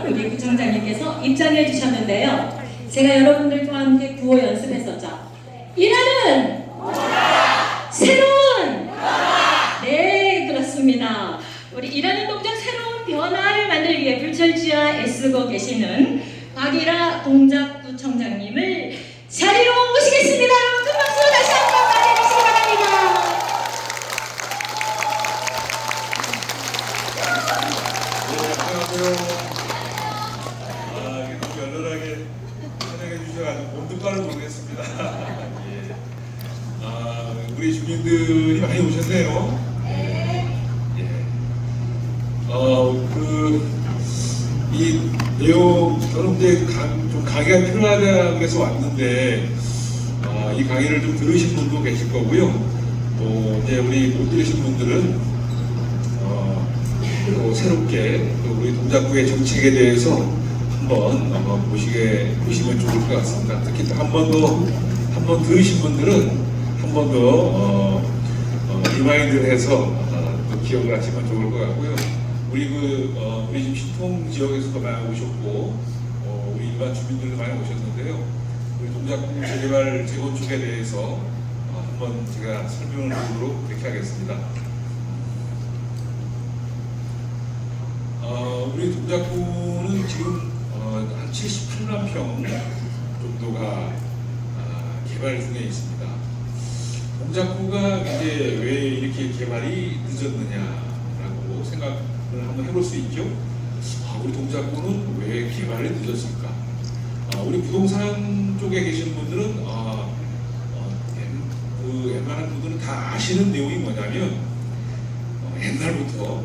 아, 우리 구청장님께서 입장해 주셨는데요. 제가 여러분들과 함께 구호 연습했었죠. 일하는 새로운 네 그렇습니다. 우리 일하는 동작 새로운 변화를 만들기 위해 불철주야 애쓰고 계시는 박일아 동작구청장님을 자리로 모시겠습니다. 여러분 큰 박수 다시 한 번 맞아주시기 바랍니다. 네, 안녕하세요. 아, 이렇게 너무 연락하게 촬영해 주셔가지고 몸둘바를 모르겠습니다. 예. 아, 우리 주민들이 많이 오셨네요. 예. 어, 그, 이 내용, 저는 이제 강, 좀 강의가 필요하다 그래서 왔는데, 아, 이 강의를 좀 들으신 분도 계실 거고요. 또, 이제 우리 못 들으신 분들은 어, 또 새롭게 또 우리 동작구의 정책에 대해서 한번 어, 보시게 보시면 좋을 것 같습니다. 특히 또한번 더 한 번 들으신 분들은 한 번 더 어, 어, 리마인드를 해서 어, 또 기억을 하시면 좋을 것 같고요. 우리 그 어, 우리 지금 신통 지역에서도 많이 오셨고 어, 우리 일반 주민들도 많이 오셨는데요. 우리 동작구 재개발 재건축에 대해서 어, 한번 제가 설명을 드리도록 그렇게 하겠습니다. 어, 우리 동작구는 지금 어, 한 78만 평 정도가 아, 개발 중에 있습니다. 동작구가 이제 왜 이렇게 개발이 늦었느냐라고 생각을 한번 해볼 수 있죠. 아, 우리 동작구는 왜 개발이 늦었을까? 아, 우리 부동산 쪽에 계시는 분들은 아, 어, 웬- 그 웬만한 분들은 다 아시는 내용이 뭐냐면 어, 옛날부터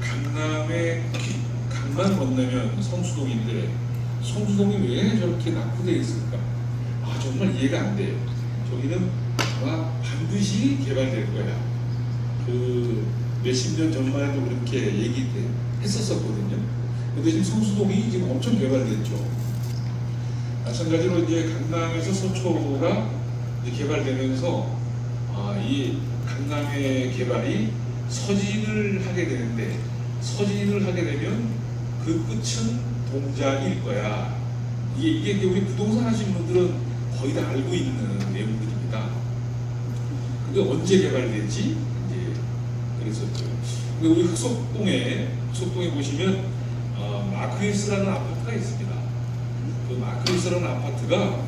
강남에 기- 강만 건너면 성수동인데 성수동이 왜 저렇게 낙후되어 있을까? 아 정말 이해가 안 돼요. 저기는 아마 반드시 개발될 거야. 그 몇십 년 전만 해도 그렇게 얘기했었었거든요. 근데 지금 성수동이 지금 엄청 개발됐죠. 마찬가지로 이제 강남에서 서초가 개발되면서 아, 이 강남의 개발이 서진을 하게 되는데 서진을 하게 되면 그 끝은 동작일 거야. 이게, 이게 우리 부동산 하시는 분들은 거의 다 알고 있는 내용들입니다. 근데 언제 개발됐지? 이제 그랬었죠. 우리 흑석동에 흑석동에 보시면 어, 마크리스라는 아파트가 있습니다. 그 마크리스라는 아파트가